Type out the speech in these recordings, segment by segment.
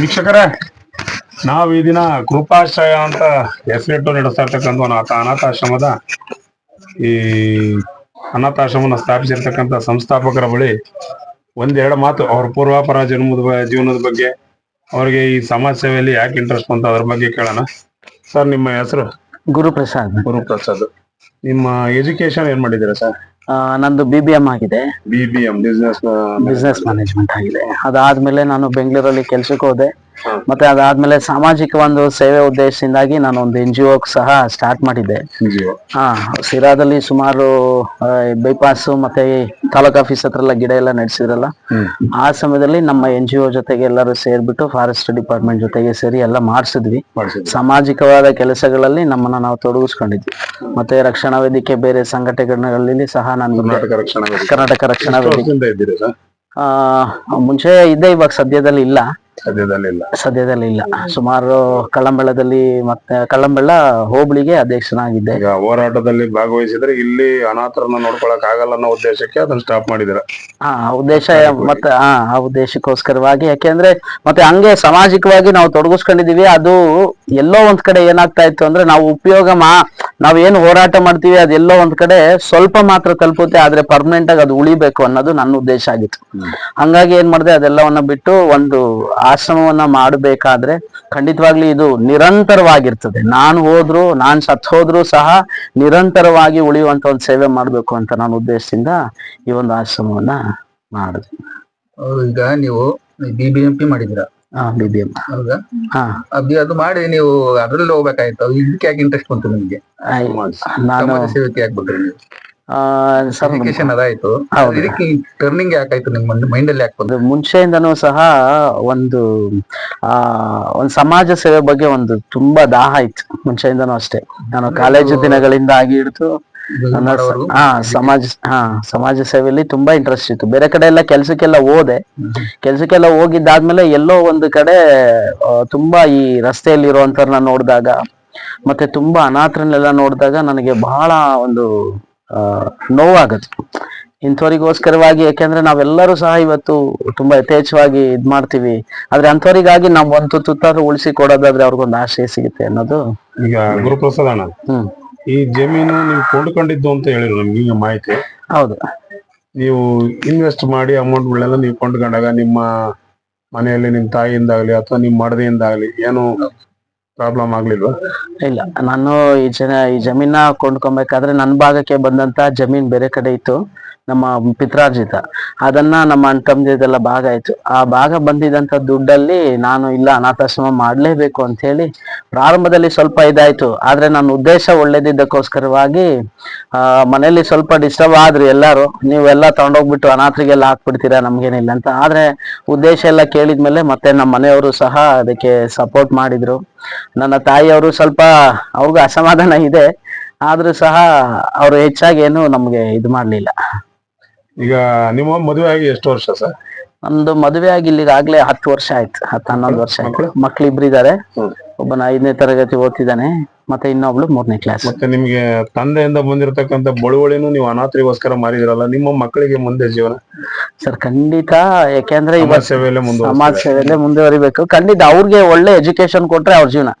ವೀಕ್ಷಕರೇ ನಾವು ಈ ದಿನ ಕೃಪಾಶ್ರಯ ಅಂತ ಹೆಸರಿಟ್ಟು ನಡೆಸ್ತಾ ಇರ್ತಕ್ಕಂಥ ಒಂದು ಅನಾಥ ಅನಾಥಾಶ್ರಮದ ಈ ಅನಾಥಾಶ್ರಮನ ಸ್ಥಾಪಿಸಿರ್ತಕ್ಕಂಥ ಸಂಸ್ಥಾಪಕರ ಬಳಿ ಒಂದೆರಡು ಮಾತು. ಅವ್ರ ಪೂರ್ವಾಪರ ಜನ್ಮದ ಜೀವನದ ಬಗ್ಗೆ ಅವ್ರಿಗೆ ಈ ಸಮಾಜ ಸೇವೆಯಲ್ಲಿ ಯಾಕೆ ಇಂಟ್ರೆಸ್ಟ್ ಅಂತ ಅದ್ರ ಬಗ್ಗೆ ಕೇಳೋಣ. ಸರ್ ನಿಮ್ಮ ಹೆಸರು? ಗುರುಪ್ರಸಾದ್. ಗುರುಪ್ರಸಾದ್. ನಿಮ್ಮ ಎಜುಕೇಶನ್ ಏನ್ ಮಾಡಿದ್ದೀರಾ ಸರ್? ನಂದು ಬಿ ಬಿ ಎಂ ಆಗಿದೆ. B B M business business management ಆಗಿದೆ. ಅದಾದ್ಮೇಲೆ ನಾನು ಬೆಂಗಳೂರಲ್ಲಿ ಕೆಲ್ಸಕ್ಕೆ ಹೋದೆ. ಮತ್ತೆ ಅದಾದ್ಮೇಲೆ ಸಾಮಾಜಿಕ ಒಂದು ಸೇವೆ ಉದ್ದೇಶದಿಂದಾಗಿ ನಾನು ಒಂದು ಎನ್ ಜಿ ಒ ಸಹ ಸ್ಟಾರ್ಟ್ ಮಾಡಿದ್ದೆ. ಹಾ ಸಿರಾದಲ್ಲಿ ಸುಮಾರು ಬೈಪಾಸ್ ಮತ್ತೆ ತಾಲೂಕ್ ಆಫೀಸ್ ಹತ್ರ ಎಲ್ಲ ಗಿಡ ಎಲ್ಲ ನಡೆಸಿದ್ರಲ್ಲ? ಆ ಸಮಯದಲ್ಲಿ ನಮ್ಮ ಎನ್ ಜಿ ಒ ಜೊತೆಗೆ ಎಲ್ಲರೂ ಸೇರ್ಬಿಟ್ಟು ಫಾರೆಸ್ಟ್ ಡಿಪಾರ್ಟ್ಮೆಂಟ್ ಜೊತೆಗೆ ಸೇರಿ ಎಲ್ಲ ಮಾಡಿಸಿದ್ವಿ. ಸಾಮಾಜಿಕವಾದ ಕೆಲಸಗಳಲ್ಲಿ ನಮ್ಮನ್ನ ನಾವು ತೊಡಗಿಸ್ಕೊಂಡಿದ್ವಿ. ಮತ್ತೆ ರಕ್ಷಣಾ ವೇದಿಕೆ ಬೇರೆ ಸಂಘಟನೆಗಳಲ್ಲಿ ಸಹ ನಾನು ಕರ್ನಾಟಕ ರಕ್ಷಣಾ ವೇದಿಕೆ. ಕರ್ನಾಟಕ ರಕ್ಷಣಾ ಎಷ್ಟು ವೇದಿಕೆ. ವರ್ಷದಿಂದ ಇದ್ದೀರಿ ಸರ್? ಆ, ಮುಂಚೆ ಇದ್ದೆ ಇವಾಗ ಸದ್ಯದಲ್ಲಿ ಇಲ್ಲ. ಸದ್ಯದಲ್ಲಿ ಇಲ್ಲ. ಸದ್ಯದಲ್ಲಿ ಇಲ್ಲ. ಸುಮಾರು ಕಳ್ಳಂಬೆಳ್ಳದಲ್ಲಿ ಮತ್ತೆ ಕಳ್ಳಂಬೆಳ್ಳ ಹೋಬಳಿಗೆ ಅಧ್ಯಕ್ಷನಾಗಿದ್ದೆ. ಈಗ ಹೋರಾಟದಲ್ಲಿ ಭಾಗವಹಿಸಿದ್ರೆ ಇಲ್ಲಿ ಅನಾಥರನ್ನ ನೋಡ್ಕೊಳಕ್ ಆಗಲ್ಲ ಅನ್ನೋ ಉದ್ದೇಶಕ್ಕೆ ಅದನ್ನ ಸ್ಟಾಪ್ ಮಾಡಿದಿರ ಆ ಆ ಉದ್ದೇಶ ಮತ್ತೆ ಆ ಆ ಉದ್ದೇಶಕ್ಕೋಸ್ಕರವಾಗಿ. ಯಾಕೆಂದ್ರೆ ಮತ್ತೆ ಹಂಗೆ ಸಾಮಾಜಿಕವಾಗಿ ನಾವು ತೊಡಗಿಸ್ಕೊಂಡಿದೀವಿ ಅದು ಎಲ್ಲೋ ಒಂದ್ ಕಡೆ ಏನಾಗ್ತಾ ಇತ್ತು ಅಂದ್ರೆ ನಾವು ಉಪಯೋಗ ಮಾ ನಾವ್ ಏನು ಹೋರಾಟ ಮಾಡ್ತೀವಿ ಅದೆಲ್ಲೋ ಒಂದ್ ಕಡೆ ಸ್ವಲ್ಪ ಮಾತ್ರ ತಲುಪುತ್ತೆ, ಆದ್ರೆ ಪರ್ಮನೆಂಟ್ ಆಗಿ ಅದು ಉಳಿಬೇಕು ಅನ್ನೋದು ನನ್ನ ಉದ್ದೇಶ ಆಗಿತ್ತು. ಹಂಗಾಗಿ ಏನ್ ಮಾಡಿದೆ, ಅದೆಲ್ಲವನ್ನ ಬಿಟ್ಟು ಒಂದು ಆಶ್ರಮವನ್ನ ಮಾಡಬೇಕಾದ್ರೆ ಖಂಡಿತವಾಗ್ಲಿ ಇದು ನಿರಂತರವಾಗಿರ್ತದೆ. ನಾನು ಹೋದ್ರು, ನಾನ್ ಸತ್ ಹೋದ್ರು ಸಹ ನಿರಂತರವಾಗಿ ಉಳಿಯುವಂತ ಒಂದು ಸೇವೆ ಮಾಡ್ಬೇಕು ಅಂತ ನನ್ನ ಉದ್ದೇಶದಿಂದ ಈ ಒಂದು ಆಶ್ರಮವನ್ನ ಮಾಡಿದೆ. ಈಗ ನೀವು ಬಿ ಬಿ ಎಂ ಪಿ ಮಾಡಿದಿರ ಬಿ ಎಂ ಹೌದಾ? ಹಾ. ಅದು ಅದು ಮಾಡಿ ನೀವು ಅದ್ರಲ್ಲಿ ಹೋಗ್ಬೇಕಾಯ್ತು. ಇದಕ್ಕೆ ಯಾಕೆ ಇಂಟ್ರೆಸ್ಟ್ ಬಂತು ನಿಮ್ಗೆ. ನಾನು ಸಮಾಜ ಸೇವಕಿ ಆಗ್ಬಿಟ್ರಿ ಬಿಟ್ರಿ ನೀವು ಎಜುಕೇಶನ್ ಅದಾಯ್ತು. ಇದಕ್ಕೆ ಟರ್ನಿಂಗ್ ಯಾಕಾಯ್ತು ನಿಮ್ಮ ಮೈಂಡ್ ಅಲ್ಲಿ ಯಾಕೆ ಮುಂಚೆಯಿಂದನೂ ಸಹ ಒಂದು ಆ ಒಂದು ಸಮಾಜ ಸೇವೆ ಬಗ್ಗೆ ಒಂದು ತುಂಬಾ ದಾಹ ಇತ್ತು. ಮುಂಚೆಯಿಂದನೂ ಅಷ್ಟೇ. ನಾನು ಕಾಲೇಜು ದಿನಗಳಿಂದ ಆಗಿ ಹಿಡಿದು ಹಾ ಸಮಾಜ ಹಾ ಸಮಾಜ ಸೇವೆಯಲ್ಲಿ ತುಂಬಾ ಇಂಟ್ರೆಸ್ಟ್ ಇತ್ತು. ಬೇರೆ ಕಡೆ ಎಲ್ಲ ಕೆಲ್ಸಕ್ಕೆಲ್ಲ ಹೋದೆ. ಕೆಲ್ಸಕ್ಕೆಲ್ಲ ಹೋಗಿದ್ದಾದ್ಮೇಲೆ ಎಲ್ಲೋ ಒಂದು ಕಡೆ ತುಂಬಾ ಈ ರಸ್ತೆಯಲ್ಲಿ ಇರುವಂತವ್ರನ್ನ ನೋಡಿದಾಗ ಮತ್ತೆ ತುಂಬಾ ಅನಾಥರನ್ನೆಲ್ಲ ನೋಡಿದಾಗ ನನಗೆ ಬಹಳ ಒಂದು ಆ, ನೋವಾಗತ್ತೆ. ಇಂಥವರಿಗೋಸ್ಕರವಾಗಿ ಯಾಕೆಂದ್ರೆ ನಾವೆಲ್ಲರೂ ಸಹ ಇವತ್ತು ತುಂಬಾ ಯಥೇಚ್ಛವಾಗಿ ಇದ್ ಮಾಡ್ತೀವಿ. ಆದ್ರೆ ಅಂಥವರಿಗಾಗಿ ನಾವ್ ಒಂದು ತುತ್ತಾದ್ರೂ ಉಳಿಸಿ ಕೊಡೋದಾದ್ರೆ ಅವ್ರಿಗೊಂದು ಆಶಯ ಸಿಗುತ್ತೆ ಅನ್ನೋದು ಈಗ ಗುರುಪ್ರಸಾದ್ ಅಣ್ಣ. ಹ್ಮ್. ಈ ಜಮೀನು ನೀವು ಕೊಂಡುಕೊಂಡಿದ್ದು ಅಂತ ಹೇಳಿದ್ರು ನಮ್ಗೆ ಈಗ ಮಾಹಿತಿ. ಹೌದು. ನೀವು ಇನ್ವೆಸ್ಟ್ ಮಾಡಿ ಅಮೌಂಟ್ಗಳನ್ನೆಲ್ಲ ನೀವು ಕೊಂಡ್ಕೊಂಡಾಗ ನಿಮ್ಮ ಮನೆಯಲ್ಲಿ ನಿಮ್ ತಾಯಿಯಿಂದಾಗ್ಲಿ ಅಥವಾ ನಿಮ್ ಮಡದಿಯಿಂದಾಗ್ಲಿ ಏನು ಪ್ರಾಬ್ಲಮ್ ಆಗ್ಲಿಲ್ವಾ? ಇಲ್ಲ, ನಾನು ಈ ಜನ, ಈ ಜಮೀನ ಕೊಂಡ್ಕೊಬೇಕಾದ್ರೆ ನನ್ನ ಭಾಗಕ್ಕೆ ಬಂದಂತ ಜಮೀನ್ ಬೇರೆ ಕಡೆ ಇತ್ತು, ನಮ್ಮ ಪಿತ್ರಾರ್ಜಿತ. ಅದನ್ನ ನಮ್ಮ ಅಣ್ಣ ಭಾಗ ಆಯ್ತು. ಆ ಭಾಗ ಬಂದಿದಂತ ದುಡ್ಡಲ್ಲಿ ನಾನು ಇಲ್ಲ, ಅನಾಥಾಶ್ರಮ ಮಾಡ್ಲೇಬೇಕು ಅಂತ ಹೇಳಿ ಪ್ರಾರಂಭದಲ್ಲಿ ಸ್ವಲ್ಪ ಇದಾಯ್ತು. ಆದ್ರೆ ನನ್ನ ಉದ್ದೇಶ ಒಳ್ಳೇದಿದ್ದಕ್ಕೋಸ್ಕರವಾಗಿ, ಆ ಮನೇಲಿ ಸ್ವಲ್ಪ ಡಿಸ್ಟರ್ಬ್ ಆದ್ರಿ ಎಲ್ಲಾರು. ನೀವೆಲ್ಲ ತಗೊಂಡೋಗ್ಬಿಟ್ಟು ಅನಾಥರಿಗೆಲ್ಲ ಹಾಕ್ಬಿಡ್ತೀರಾ, ನಮ್ಗೇನಿಲ್ಲ ಅಂತ. ಆದ್ರೆ ಉದ್ದೇಶ ಎಲ್ಲ ಕೇಳಿದ್ಮೇಲೆ ಮತ್ತೆ ನಮ್ಮ ಮನೆಯವರು ಸಹ ಅದಕ್ಕೆ ಸಪೋರ್ಟ್ ಮಾಡಿದ್ರು. ನನ್ನ ತಾಯಿಯವರು ಸ್ವಲ್ಪ ಅವ್ರಿಗೂ ಅಸಮಾಧಾನ ಇದೆ. ಆದ್ರೂ ಸಹ ಅವರು ಹೆಚ್ಚಾಗಿ ಏನು ನಮ್ಗೆ ಇದು ಮಾಡ್ಲಿಲ್ಲ. ಈಗ ನಿಮ್ಮ ಮದುವೆ ಆಗಿ ಎಷ್ಟು ವರ್ಷ ಸರ್? ನಮ್ದು ಮದುವೆ ಆಗಿ ಇಲ್ಲಿಗಾಗ್ಲೇ ಹತ್ತು ವರ್ಷ ಆಯ್ತು ಹತ್ತು ಹನ್ನೊಂದು ವರ್ಷ ಆಯ್ತು. ಮಕ್ಳು? ಮಕ್ಳು ಇಬ್ರು ಇದಾರೆ ಒಬ್ಬನ ಐದನೇ ತರಗತಿ ಓದ್ತಿದ್ದಾನೆ. ಮತ್ತೆ ಇನ್ನೊಬ್ಳು ಮೂರನೇ ಕ್ಲಾಸ್ ಮತ್ತೆ ನಿಮ್ಗೆ ತಂದೆಯಿಂದ ಬಂದಿರತಕ್ಕಂತ ಬಳುವಳಿನೂ ನೀವು ಅನಾಥರಿಗೋಸ್ಕರ ಮಾರಿದಿರಲ್ಲ ನಿಮ್ಮ ಮಕ್ಕಳಿಗೆ ಮುಂದೆ ಜೀವನ? ಸರ್ ಖಂಡಿತ ಯಾಕೆಂದ್ರೆ ಸಮಾಜ ಇವತ್ತು ಸೇವೆಯಲ್ಲೇ ಸಮಾಜ ಮುಂದುವರಿಸ್ತಾರೆ ಸೇವೆಯಲ್ಲೇ ಮುಂದುವರಿಬೇಕು. ಖಂಡಿತ ಅವ್ರಿಗೆ ಒಳ್ಳೆ ಎಜುಕೇಶನ್ ಕೊಟ್ರೆ ಅವ್ರ ಜೀವನ.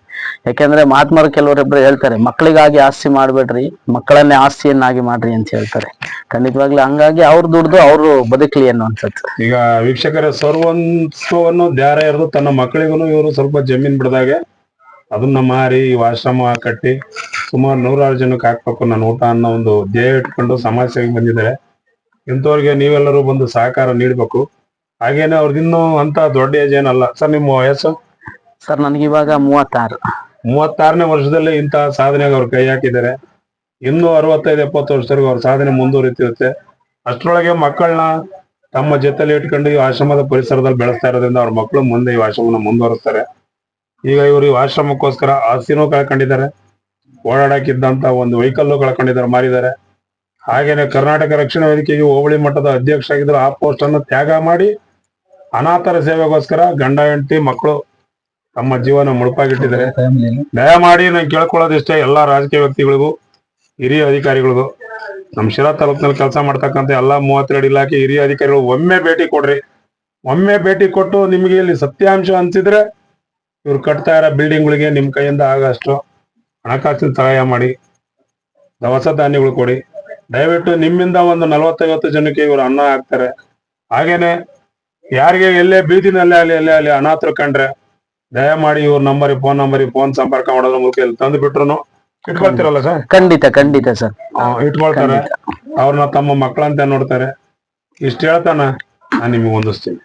ಯಾಕೆಂದ್ರೆ ಮಹಾತ್ಮರು ಕೆಲವರೊಬ್ರು ಹೇಳ್ತಾರೆ ಮಕ್ಕಳಿಗಾಗಿ ಆಸ್ತಿ ಮಾಡ್ಬೇಡ್ರಿ ಮಕ್ಕಳನ್ನೇ ಆಸ್ತಿಯನ್ನಾಗಿ ಮಾಡ್ರಿ ಅಂತ ಹೇಳ್ತಾರೆ. ಖಂಡಿತವಾಗ್ಲೂ ಹಂಗಾಗಿ ಅವ್ರು ದುಡ್ದು ಅವ್ರು ಬದುಕ್ಲಿ ಅನ್ನುವಂಥದ್ದು. ಈಗ ವೀಕ್ಷಕರ ಸರ್ವಂತ್ವವನ್ನು ದ್ಯಾರ ಇರೋದು ತನ್ನ ಮಕ್ಕಳಿಗೂ ಇವರು ಸ್ವಲ್ಪ ಜಮೀನ್ ಬಿಡದಾಗೆ ಅದನ್ನ ಮಾರಿ ಈ ಆಶ್ರಮ ಕಟ್ಟಿ ಸುಮಾರು ನೂರಾರು ಜನಕ್ಕೆ ಹಾಕ್ಬೇಕು ನನ್ನ ಊಟ ಅನ್ನೋ ಒಂದು ಧ್ಯೇಯ ಇಟ್ಕೊಂಡು ಸಮಾಜ ಸೇವೆಗೆ ಬಂದಿದ್ದಾರೆ. ಇಂಥವ್ರಿಗೆ ನೀವೆಲ್ಲರೂ ಬಂದು ಸಹಕಾರ ನೀಡಬೇಕು. ಹಾಗೇನೆ ಅವ್ರದಿನ್ನೂ ಅಂತ ದೊಡ್ಡ ಏಜ್ ಏನಲ್ಲ. ಸರ್ ನಿಮ್ಮ ವಯಸ್ಸು? ಸರ್ ನನಗಿವಾಗ ಮೂವತ್ತಾರು. ಮೂವತ್ತಾರನೇ ವರ್ಷದಲ್ಲಿ ಇಂತಹ ಸಾಧನೆಗೆ ಅವ್ರು ಕೈ ಹಾಕಿದ್ದಾರೆ. ಇನ್ನೂ ಅರವತ್ತೈದು ಎಪ್ಪತ್ತು ವರ್ಷದವರೆಗೂ ಅವ್ರ ಸಾಧನೆ ಮುಂದುವರಿತಿರುತ್ತೆ ಅಷ್ಟರೊಳಗೆ ಮಕ್ಕಳನ್ನ ತಮ್ಮ ಜೊತೆಲಿ ಇಟ್ಕೊಂಡು ಈ ಆಶ್ರಮದ ಪರಿಸರದಲ್ಲಿ ಬೆಳೆಸ್ತಾ ಇರೋದ್ರಿಂದ ಅವ್ರ ಮಕ್ಕಳು ಮುಂದೆ ಈ ಆಶ್ರಮನ ಮುಂದುವರಿಸ್ತಾರೆ. ಈಗ ಇವರು ಆಶ್ರಮಕ್ಕೋಸ್ಕರ ಆಸ್ತಿನೂ ಕಳ್ಕೊಂಡಿದ್ದಾರೆ. ಓಡಾಡಕ್ಕಿದ್ದಂತ ಒಂದು ವೆಹಿಕಲ್ ಕಳ್ಕೊಂಡಿದ್ದಾರೆ, ಮಾರಿದ್ದಾರೆ. ಹಾಗೇನೆ ಕರ್ನಾಟಕ ರಕ್ಷಣಾ ವೇದಿಕೆಗೆ ಹೋಬಳಿ ಮಟ್ಟದ ಅಧ್ಯಕ್ಷ ಆಗಿದ್ರು ಆ ಪೋಸ್ಟ್ ಅನ್ನು ತ್ಯಾಗ ಮಾಡಿ ಅನಾಥರ ಸೇವೆಗೋಸ್ಕರ ಗಂಡ, ಹೆಂಡತಿ, ಮಕ್ಕಳು ತಮ್ಮ ಜೀವನ ಮುಳುಪಾಗಿಟ್ಟಿದ್ದಾರೆ. ದಯ ಮಾಡಿ ನಾನು ಕೇಳ್ಕೊಳ್ಳೋದಿಷ್ಟೇ ಎಲ್ಲಾ ರಾಜಕೀಯ ವ್ಯಕ್ತಿಗಳಿಗೂ, ಹಿರಿಯ ಅಧಿಕಾರಿಗಳಿಗೂ ನಮ್ಮ ಶಿರಾ ತಾಲೂಕಿನಲ್ಲಿ ಕೆಲಸ ಮಾಡ್ತಕ್ಕಂಥ ಎಲ್ಲಾ ಮೂವತ್ತೆರಡು ಇಲಾಖೆ ಹಿರಿಯ ಅಧಿಕಾರಿಗಳು ಒಮ್ಮೆ ಭೇಟಿ ಕೊಡ್ರಿ. ಒಮ್ಮೆ ಭೇಟಿ ಕೊಟ್ಟು ನಿಮಗೆ ಇಲ್ಲಿ ಸತ್ಯಾಂಶ ಅನ್ಸಿದ್ರೆ ಇವ್ರು ಕಟ್ತಾ ಇರೋ ಬಿಲ್ಡಿಂಗ್ಗಳಿಗೆ ನಿಮ್ ಕೈಯಿಂದ ಆಗಷ್ಟು ಹಣಕಾಸಿನ ಸಹಾಯ ಮಾಡಿ ದವಸ ಧಾನ್ಯಗಳು ಕೊಡಿ. ದಯವಿಟ್ಟು ನಿಮ್ಮಿಂದ ಒಂದು ನಲವತ್ತೈವತ್ತು ಜನಕ್ಕೆ ಇವರು ಅನ್ನ ಹಾಕ್ತಾರೆ. ಹಾಗೇನೆ ಯಾರಿಗೆ ಎಲ್ಲೇ ಬೀದಿನಲ್ಲೇ ಅಲ್ಲಿ ಎಲ್ಲೇ ಅಲ್ಲಿ ಅನಾಥರು ಕಂಡ್ರೆ ದಯಮಾಡಿ ಇವ್ರ ನಂಬರ್ ಫೋನ್ ನಂಬರಿಗೆ ಫೋನ್ ಸಂಪರ್ಕ ಮಾಡೋದ್ರ ಮೂಲಕ ಇಲ್ಲಿ ತಂದು ಬಿಟ್ರು ಇಟ್ಕೊಳ್ತಿರಲ್ಲ ಸರ್? ಖಂಡಿತ ಖಂಡಿತ ಸರ್. ಇಟ್ಕೊಳ್ತಾರೆ. ಅವ್ರನ್ನ ತಮ್ಮ ಮಕ್ಕಳಂತೆ ನೋಡ್ತಾರೆ. ಇಷ್ಟ ಹೇಳ್ತಾನ ನಾನು ನಿಮಗೆ ಹೊಂದಿಸ್ತೀನಿ